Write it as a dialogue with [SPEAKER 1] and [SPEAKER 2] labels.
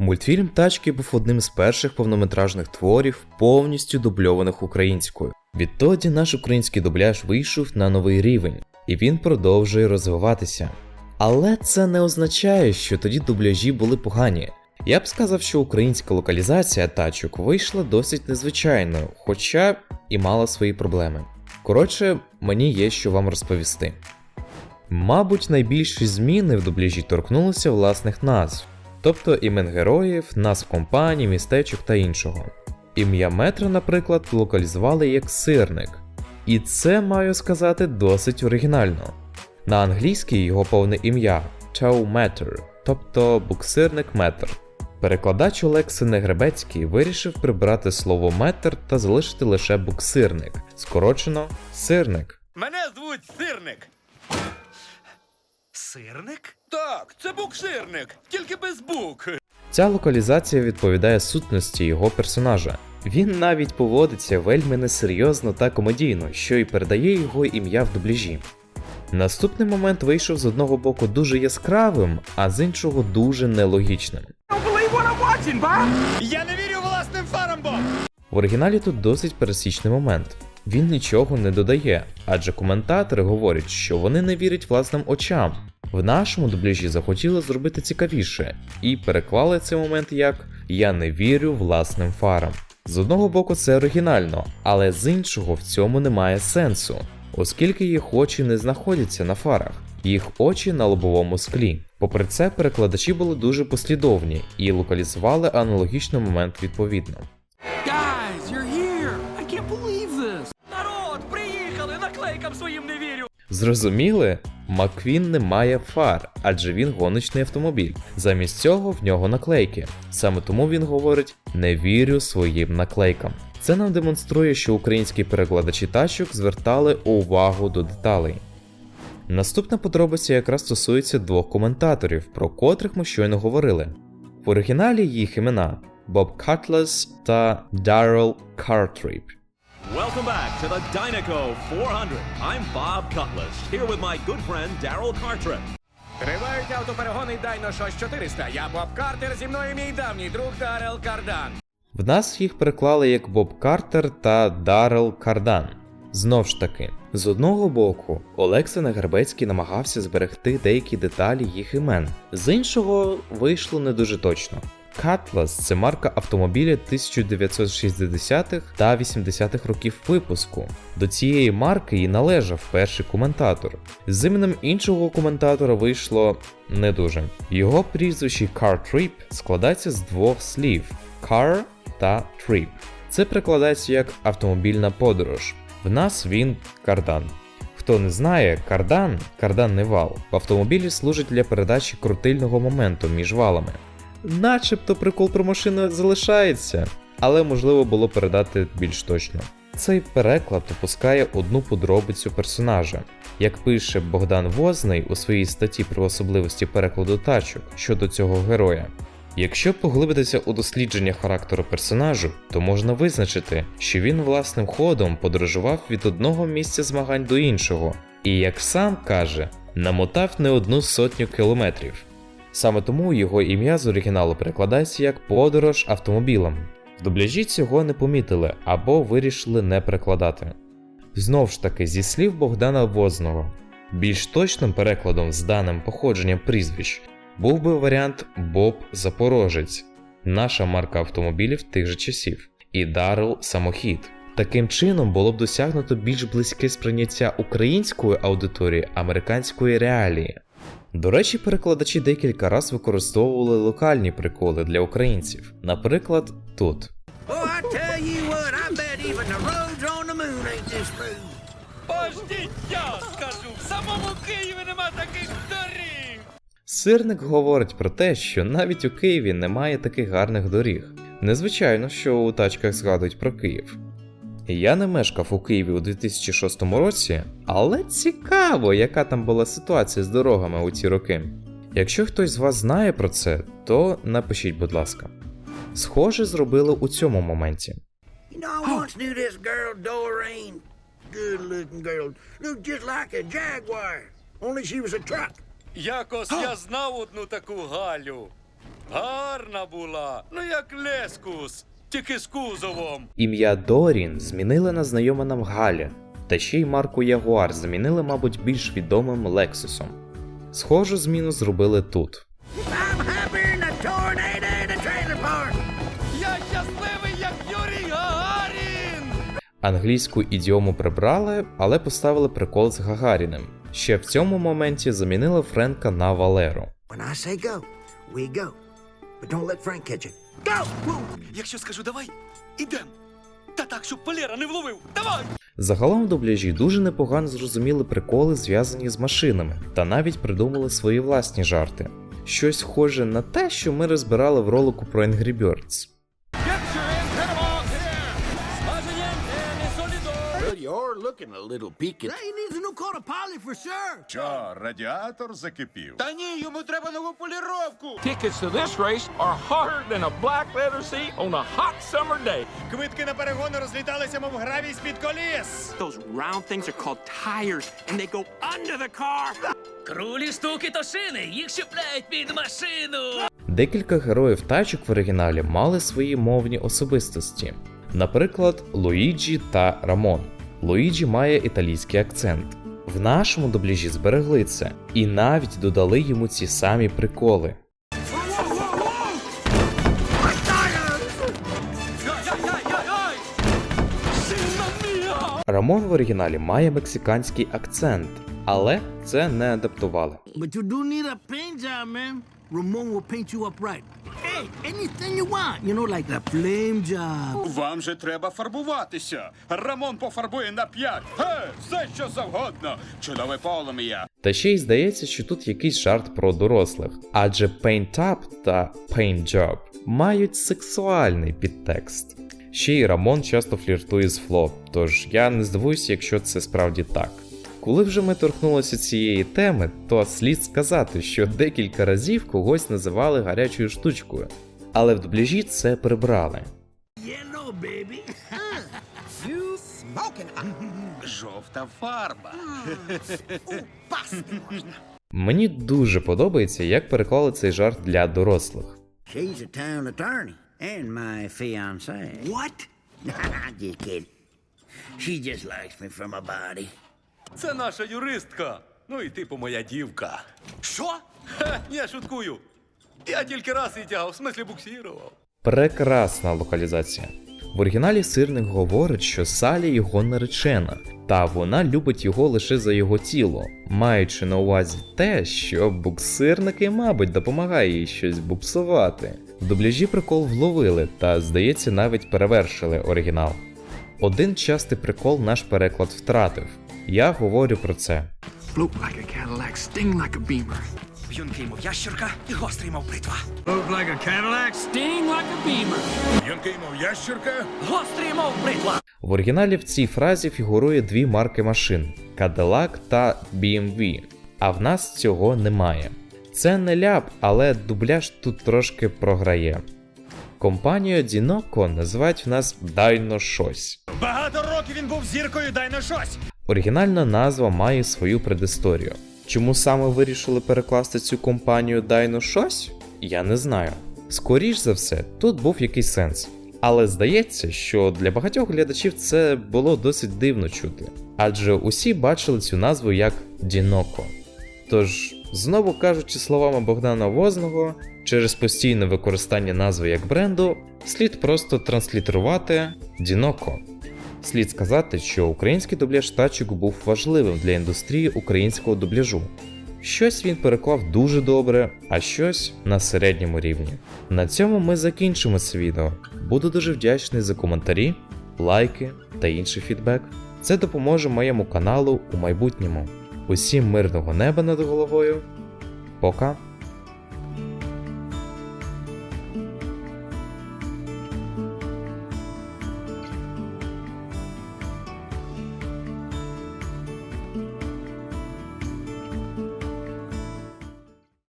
[SPEAKER 1] Мультфільм Тачки був одним з перших повнометражних творів, повністю дубльованих українською. Відтоді наш український дубляж вийшов на новий рівень, і він продовжує розвиватися. Але це не означає, що тоді дубляжі були погані. Я б сказав, що українська локалізація тачок вийшла досить незвичайною, хоча і мала свої проблеми. Коротше, мені є що вам розповісти. Мабуть, найбільші зміни в дубляжі торкнулися власних назв, тобто імен героїв, назв компаній, містечок та іншого. Ім'я метра, наприклад, локалізували як сирник. І це, маю сказати, досить оригінально. На англійській його повне ім'я Tow Matter, тобто буксирник метр. Перекладач Олекси Негребецький вирішив прибрати слово метр та залишити лише буксирник, скорочено сирник.
[SPEAKER 2] Мене звуть Сирник.
[SPEAKER 3] Сирник?
[SPEAKER 2] Так, це буксирник, тільки без бук.
[SPEAKER 1] Ця локалізація відповідає сутності його персонажа. Він навіть поводиться вельми несерйозно та комедійно, що й передає його ім'я в дубляжі. Наступний момент вийшов з одного боку дуже яскравим, а з іншого дуже нелогічним.
[SPEAKER 2] Я не вірю власним фарам, Боб!
[SPEAKER 1] В оригіналі тут досить пересічний момент. Він нічого не додає, адже коментатори говорять, що вони не вірять власним очам. В нашому дубляжі захотіли зробити цікавіше і переклали цей момент як Я не вірю власним фарам. З одного боку, це оригінально, але з іншого в цьому немає сенсу, оскільки їх очі не знаходяться на фарах, їх очі на лобовому склі. Попри це, перекладачі були дуже послідовні і локалізували аналогічний момент відповідно.
[SPEAKER 3] Guys, you're here! I can't believe this! Народ, приїхали! Наклейкам своїм не вірю!
[SPEAKER 1] Зрозуміли? Маквін не має фар, адже він гоночний автомобіль. Замість цього в нього наклейки. Саме тому він говорить: не вірю своїм наклейкам. Це нам демонструє, що українські перекладачі тачок звертали увагу до деталей. Наступна подробиця якраз стосується двох коментаторів, про котрих ми щойно говорили. В оригіналі їх імена Боб Катлес та Даррел Картріп.
[SPEAKER 4] Welcome back to the Dynaco 400. I'm Bob Cutlass, here with my good friend Daryl Cartrip.
[SPEAKER 5] Тривають автоперегони Дайно Шось 400. Я Боб Картер, зі мною мій давній друг Дарел Кардан.
[SPEAKER 1] В нас їх переклали як Боб Картер та Даррел Кардан. Знов ж таки, з одного боку, Олекса Нагербецький намагався зберегти деякі деталі їх імен, з іншого вийшло не дуже точно. Cutlass – це марка автомобіля 1960-х та 80-х років випуску. До цієї марки і належав перший коментатор. З іменем іншого коментатора вийшло не дуже. Його прізвище Car Trip складається з двох слів car та trip. Це перекладається як автомобільна подорож. В нас він кардан. Хто не знає, кардан карданний вал в автомобілі служить для передачі крутильного моменту між валами. Начебто прикол про машину залишається, але можливо було передати більш точно. Цей переклад опускає одну подробицю персонажа. Як пише Богдан Возний у своїй статті про особливості перекладу тачок щодо цього героя. Якщо поглибитися у дослідження характеру персонажу, то можна визначити, що він власним ходом подорожував від одного місця змагань до іншого, і, як сам каже, намотав не одну сотню кілометрів. Саме тому його ім'я з оригіналу перекладається як подорож автомобілем. В дубляжі цього не помітили або вирішили не перекладати. Знов ж таки, зі слів Богдана Возного, більш точним перекладом з даним походженням прізвищ був би варіант Боб Запорожець, наша марка автомобілів тих же часів, і Даррел Самохід. Таким чином було б досягнуто більш близьке сприйняття української аудиторії американської реалії. До речі, перекладачі декілька разів використовували локальні приколи для українців, наприклад, тут.
[SPEAKER 6] Oh.
[SPEAKER 2] Пождіть, я скажу, в самому Києві нема таких доріг.
[SPEAKER 1] Сирник говорить про те, що навіть у Києві немає таких гарних доріг. Незвичайно, що у тачках згадують про Київ. Я не мешкав у Києві у 2006 році, але цікаво, яка там була ситуація з дорогами у ці роки. Якщо хтось з вас знає про це, то напишіть, будь ласка. Схоже, зробили у цьому моменті.
[SPEAKER 2] Якось я знав одну таку Галю. Гарна була. Ну як лескус, тільки з кузовом.
[SPEAKER 1] Ім'я Дорін змінили на знайоме нам Галя, та ще й марку Ягуар замінили, мабуть, більш відомим Лексусом. Схожу зміну зробили тут.
[SPEAKER 2] Я щасливий, як Юрій Гагарін.
[SPEAKER 1] Англійську ідіому прибрали, але поставили прикол з Гагаріним. Ще в цьому моменті замінили Френка на Валеру.
[SPEAKER 6] When I say go, we go. But don't let Frank catch it.
[SPEAKER 2] Якщо скажу давай, ідем. Та так, щоб Валера не вловив. Давай!
[SPEAKER 1] Загалом в дубляжі дуже непогано зрозуміли приколи, зв'язані з машинами, та навіть придумали свої власні жарти. Щось схоже на те, що ми розбирали в ролику про Angry Birds.
[SPEAKER 6] You're looking a little peaked. He needs a new coat of poly for sure.
[SPEAKER 7] Що, радіатор закипів?
[SPEAKER 2] Та ні, йому треба нову поліровку.
[SPEAKER 3] Tickets to this race are harder than a black leather seat on a hot summer day.
[SPEAKER 2] Квитки на перегони розліталися, мов гравій з-під коліс.
[SPEAKER 8] Those round things are called tires, and they go under the car.
[SPEAKER 3] Крулі штуки то шини, їх чіпляють під машину.
[SPEAKER 1] Декілька героїв тачок в оригіналі мали свої мовні особистості. Наприклад, Луїджі та Рамон. Луїджі має італійський акцент. В нашому дубляжі зберегли це і навіть додали йому ці самі приколи. Рамон в оригіналі має мексиканський акцент, але це не адаптували.
[SPEAKER 6] A. Ramon will paint you up right. Hey, anything you want. You know, like the flame job.
[SPEAKER 7] Вам же треба фарбуватися. Рамон пофарбує на п'ять. Ге, все що завгодно. Чудове полум'я.
[SPEAKER 1] Та ще й здається, що тут якийсь жарт про дорослих, адже Paint Up та Paint Job мають сексуальний підтекст. Ще й Рамон часто фліртує з Фло, тож я не здивуюся, якщо це справді так. Коли вже ми торкнулися цієї теми, то слід сказати, що декілька разів когось називали гарячою штучкою, але в дубляжі це прибрали.
[SPEAKER 6] Yellow, baby.
[SPEAKER 7] Жовта фарба.
[SPEAKER 6] Mm.
[SPEAKER 1] Мені дуже подобається, як переклали цей жарт для дорослих.
[SPEAKER 6] She's a town attorney and my fiance. What? She just likes me for my body.
[SPEAKER 2] Це наша юристка. Ну і типу моя дівка. Що? Хе, ні, шуткую. Я тільки раз її тягав, в смислі буксірував.
[SPEAKER 1] Прекрасна локалізація. В оригіналі сирник говорить, що Салі його наречена, та вона любить його лише за його тіло, маючи на увазі те, що буксирники, мабуть, допомагає їй щось буксувати. В дубляжі прикол вловили та, здається, навіть перевершили оригінал. Один частий прикол наш переклад втратив. Я говорю про це.
[SPEAKER 3] Float like a Cadillac, sting like a beamer.
[SPEAKER 8] Юнкий мов ящерка і гострий мов бритва.
[SPEAKER 3] Float like a Cadillac, sting like a beamer.
[SPEAKER 7] Юнкий мов ящерка.
[SPEAKER 8] Гострий мов бритва.
[SPEAKER 1] В оригіналі в цій фразі фігурує дві марки машин Cadillac та BMW, а в нас цього немає. Це не ляп, але дубляж тут трошки програє. Компанію Dinoco називають в нас Dino щось.
[SPEAKER 2] Багато років він був зіркою, дай на щось.
[SPEAKER 1] Оригінальна назва має свою предісторію. Чому саме вирішили перекласти цю компанію Dino щось? Я не знаю. Скоріш за все, тут був якийсь сенс. Але здається, що для багатьох глядачів це було досить дивно чути, адже усі бачили цю назву як Діноко. Тож, знову кажучи словами Богдана Возного, через постійне використання назви як бренду, слід просто транслітерувати Діноко. Слід сказати, що український дубляж тачок був важливим для індустрії українського дубляжу. Щось він переклав дуже добре, а щось на середньому рівні. На цьому ми закінчимо це відео. Буду дуже вдячний за коментарі, лайки та інший фідбек. Це допоможе моєму каналу у майбутньому. Усім мирного неба над головою. Пока!